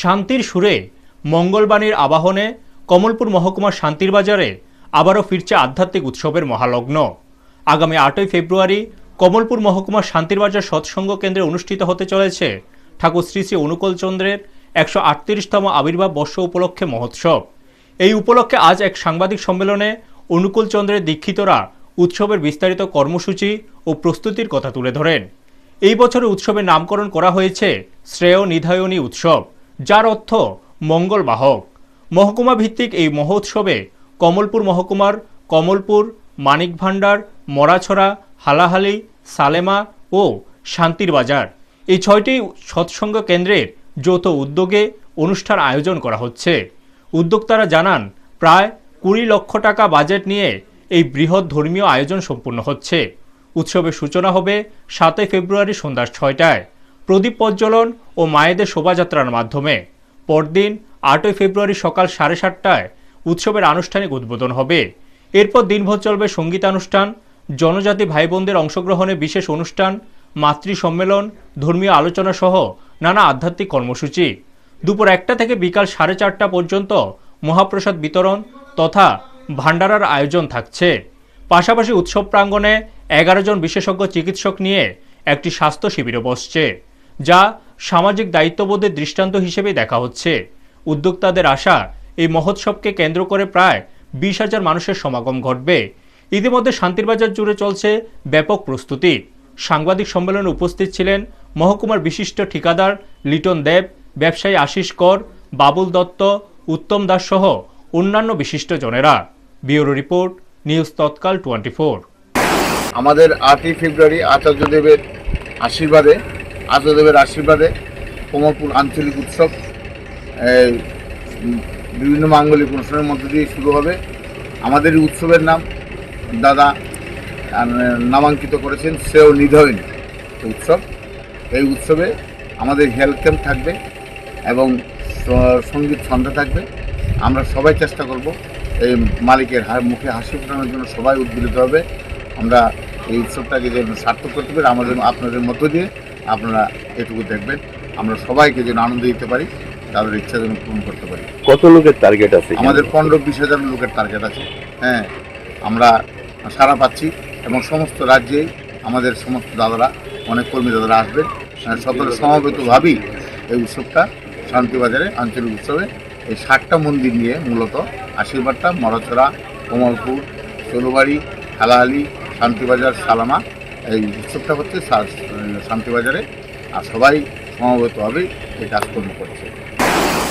শান্তির সুরে মঙ্গলবাণীর আবাহনে কমলপুর মহকুমার শান্তির বাজারে আবারও ফিরছে আধ্যাত্মিক উৎসবের মহালগ্ন। আগামী আটই ফেব্রুয়ারি কমলপুর মহকুমার শান্তির বাজার সৎসঙ্গ কেন্দ্রে অনুষ্ঠিত হতে চলেছে ঠাকুর শ্রী শ্রী অনুকূল চন্দ্রের একশো আটত্রিশতম আবির্ভাব বর্ষ উপলক্ষে মহোৎসব। এই উপলক্ষে আজ এক সাংবাদিক সম্মেলনে অনুকূল চন্দ্রের দীক্ষিতরা উৎসবের বিস্তারিত কর্মসূচি ও প্রস্তুতির কথা তুলে ধরেন। এই বছরের উৎসবের নামকরণ করা হয়েছে শ্রেয় নিধায়নী উৎসব। যার অর্থ মঙ্গল বাহক মহকুমা ভিত্তিক এই মহোৎসবে কমলপুর মহকুমার, কমলপুর, মানিক ভাণ্ডার, মরাছড়া, হালাহালি, সালেমা ও শান্তির বাজার। এই ছয়টি সৎসঙ্গ কেন্দ্রের যৌথ উদ্যোগে অনুষ্ঠান আয়োজন করা হচ্ছে। উদ্যোক্তারা জানান, প্রায় কুড়ি লক্ষ টাকা বাজেট নিয়ে এই বৃহৎ ধর্মীয় আয়োজন সম্পূর্ণ হচ্ছে। উৎসবের সূচনা হবে সাতই ফেব্রুয়ারি সন্ধ্যা ছয়টায়। প্রদীপ প্রজ্বলন ও মায়েদের শোভাযাত্রার মাধ্যমে। পরদিন আটই ফেব্রুয়ারি সকাল সাড়ে সাতটায় উৎসবের আনুষ্ঠানিক উদ্বোধন হবে। এরপর দিনভর চলবে সঙ্গীতানুষ্ঠান, জনজাতি ভাই বোনদের অংশগ্রহণে বিশেষ অনুষ্ঠান মাতৃ সম্মেলন ধর্মীয় আলোচনা সহ নানা আধ্যাত্মিক কর্মসূচি। দুপুর একটা থেকে বিকাল সাড়ে চারটা পর্যন্ত মহাপ্রসাদ বিতরণ তথা ভান্ডারার আয়োজন থাকছে। পাশাপাশি উৎসব প্রাঙ্গণে এগারো জন বিশেষজ্ঞ চিকিৎসক নিয়ে একটি স্বাস্থ্য শিবিরও বসছে। যা সামাজিক দায়িত্ববোধের দৃষ্টান্ত হিসেবে দেখা হচ্ছে। উদ্যোক্তাদের আশা, এই মহোৎসবকে কেন্দ্র করে প্রায় বিশ হাজার মানুষের সমাগম ঘটবে। ইতিমধ্যে শান্তিরবাজার জুড়ে চলছে ব্যাপক প্রস্তুতি। সাংবাদিক সম্মেলনে উপস্থিত ছিলেন মহকুমার বিশিষ্ট ঠিকাদার লিটন দেব, ব্যবসায়ী আশিস কর, বাবুল দত্ত, উত্তম দাস সহ অন্যান্য বিশিষ্ট জনেরা। Bureau report, news Tatkal twenty four. আমাদের আটই ফেব্রুয়ারি আচার্যদেবের আশীর্বাদে আচার্যদেবের আশীর্বাদে কোমরপুর আঞ্চলিক উৎসব বিভিন্ন মাঙ্গলিক অনুষ্ঠানের মধ্যে দিয়ে শুরু হবে। আমাদের উৎসবের নাম দাদা নামাঙ্কিত করেছেন সেও নিধয়ন উৎসব, এই উৎসবে আমাদের হেলথ ক্যাম্প থাকবে এবং সংগীত সন্ধ্যা থাকবে। আমরা সবাই চেষ্টা করব এই মালিকের মুখে হাসি ফোটানোর জন্য সবাই উদ্বুদ্ধ হবে। আমরা এই উৎসবটাকে যেন সার্থক করতে পারি, আমাদের, আপনাদের মধ্য দিয়ে। আপনারা এটুকু দেখবেন। আমরা সবাইকে যেন আনন্দ দিতে পারি তাদের ইচ্ছা যেন পূরণ করতে পারি। কত লোকের টার্গেট আছে আমাদের পনেরো বিশ হাজার লোকের টার্গেট আছে। হ্যাঁ আমরা সারা পাচ্ছি এবং সমস্ত রাজ্যেই আমাদের সমস্ত দাদারা অনেক কর্মী দাদারা আসবেন। আহ, সকলে সমবেতভাবেই এই উৎসবটা শান্তিবাজারে আঞ্চলিক উৎসবে এই ষাটটা মন্দির নিয়ে মূলত আশীর্বাদটা মরাছড়া কমলপুর ষোলোবাড়ি হালাহালি শান্তিবাজার সালামা এই উৎসবটা হচ্ছে শান্তিবাজারে আর সবাই সমবেতভাবেই এই কাজকর্ম করছে।